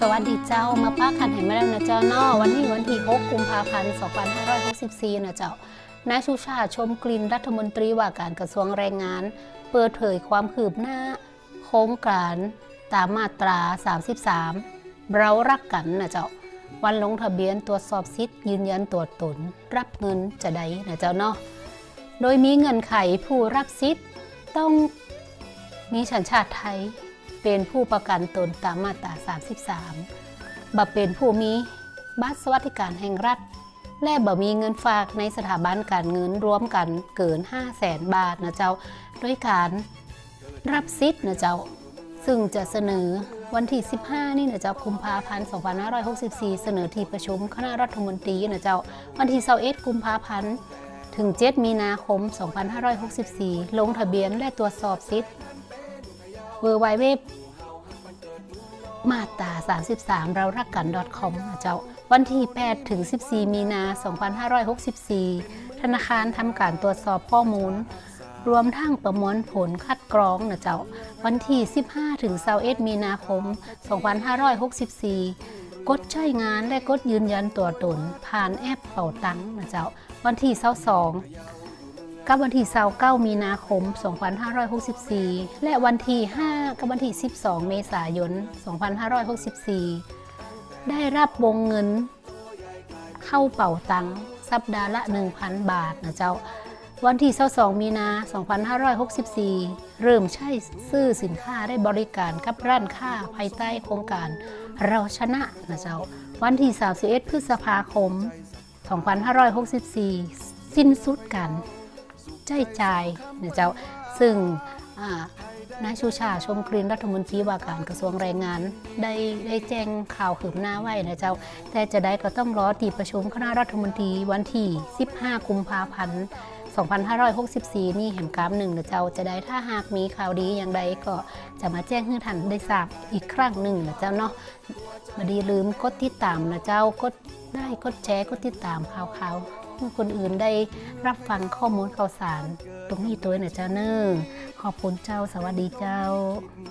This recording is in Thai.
สวัสดีเจ้ามาป้าขันให้มาแล้วนะเจ้าเนอวันนี้วันที่6กุมภาพันธ์2564นะเจ้านายชูชาติชมกลิ่นรัฐมนตรีว่าการกระทรวงแรงงาน เปิดเผยความคืบหน้า โครงการตามมาตรา 33 เรารักกันนะเจ้าวันลงทะเบียนตรวจสอบสิทธิ์ยืนยันตัวตน รับเงินจะได้นะเจ้าเนาะโดยมีเงินไขผู้รับสิทธิ์ต้องมีสัญชาติไทย เป็นผู้ประกันตนตามมาตรา 33บ่เป็นผู้มีบัตรสวัสดิการแห่งรัฐ และบ่มีเงินฝากในสถาบันการเงินรวมกันเกิน 5 0 0แสนบาทนะเจ้า ด้วยการรับสิทธิ์นะเจ้า ซึ่งจะเสนอวันที่ 15 นี่นะเจ้ากุมภาพันธ์2564 เสนอที่ประชุมคณะรัฐมนตรีนะเจ้า วันที่21กุมภาพันธ์ถึง 7 มีนาคม 2564 ลงทะเบียนและตรวจสอบสิทธิ์ เวอร์ไวเว็บมาตา 33 เรารักกัน .com นะเจ้า วันที่ 8 ถึง 14 มีนา 2564 ธนาคารทำการตรวจสอบข้อมูล รวมทั้งประมวลผลคัดกรองนะเจ้า วันที่ 15 ถึง21มีนาคม 2564กดใช้งานและกดยืนยันตัวตนผ่านแอปเป่าตังค์นะเจ้า วันที่22 กับวันที่29มีนาคม 2564 และวันที่ 5 กับวันที่ 12 เมษายน 2564 ได้รับวงเงินเข้าเป่าตังค์สัปดาห์ละ 1,000 บาทนะเจ้า วันที่22มีนา 2564 เริ่มใช้ซื้อสินค้าได้บริการกับร้านค้าภายใต้โครงการเราชนะนะเจ้า วันที่31พฤษภาคม 2564 สิ้นสุดกัน ใจใจายนะเจ้าซึ่งนายชูชาชมกรีนรัฐมนตรีว่าการกระทรวงแรงงาน ได้ได้แจ้งข่าวขืบหน้าไว้นะเจ้า แต่จะได้ก็ต้องรอตีประชุมคณะรัฐมนตรีวันที่ 15 กุมภาพันธ์ 2564 นี่แห่งกรามหนึ่งนะเจ้าจะได้ถ้าหากมีข่าวดีอย่างใดก็จะมาแจ้งให้ท่านได้ทราบอีกครั้งหนึ่งนะเจ้าเนาะมาดีลืมกดติดตามนะเจ้ากดได้กดแชร์กดติดตามข่าวเขาวเพื่อคนอื่นได้รับฟังข้อมูลข่าวสาร ตรงนี้ตัวนะเจ้าเนอขอบคุณเจ้าสวัสดีเจ้า